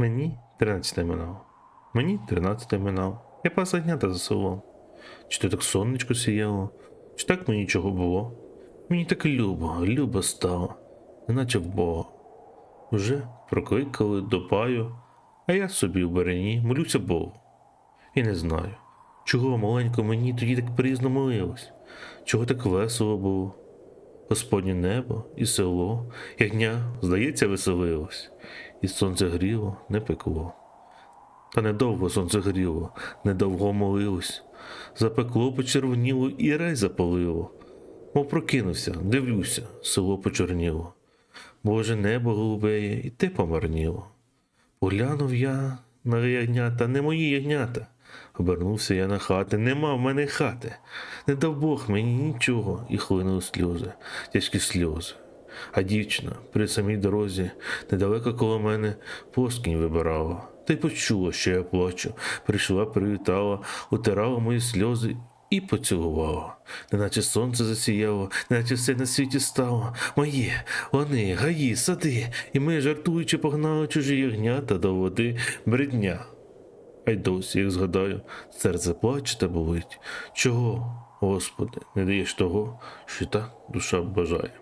Мені 13 минав. Мені 13 минав. Я пас ягнята за селом. Чи то так сонечко сіяло, чи так мені чого було. Мені так любо, любо стало, неначе в Бога. Уже прокликали до паю, а я собі в барині молюся Богу. І не знаю, чого маленько мені тоді так призно молилось, чого так весело було. Господнє небо і село, ягня, здається, веселилось, і сонце гріло, не пекло. Та недовго сонце гріло, недовго молилось, запекло, почервоніло і рай запалило. Мов прокинувся, дивлюся, село почорніло. Боже небо голубеє, і те помарніло. Поглянув я на ягнята, не мої ягнята. Обернувся я на хати, нема в мене хати. Не дав Бог мені нічого, і хлинули сльози, тяжкі сльози. А дівчина при самій дорозі недалеко коло мене поскінь вибирала. Та й почула, що я плачу. Прийшла, привітала, утирала мої сльози і поцілувала. Неначе сонце засіяло, неначе все на світі стало. Моє, вони, гаї, сади, і ми, жартуючи, погнали чужі ягнята до води бредня. А й досі, як згадаю, серце плаче та болить. Чого, Господи, не даєш того, що та душа бажає.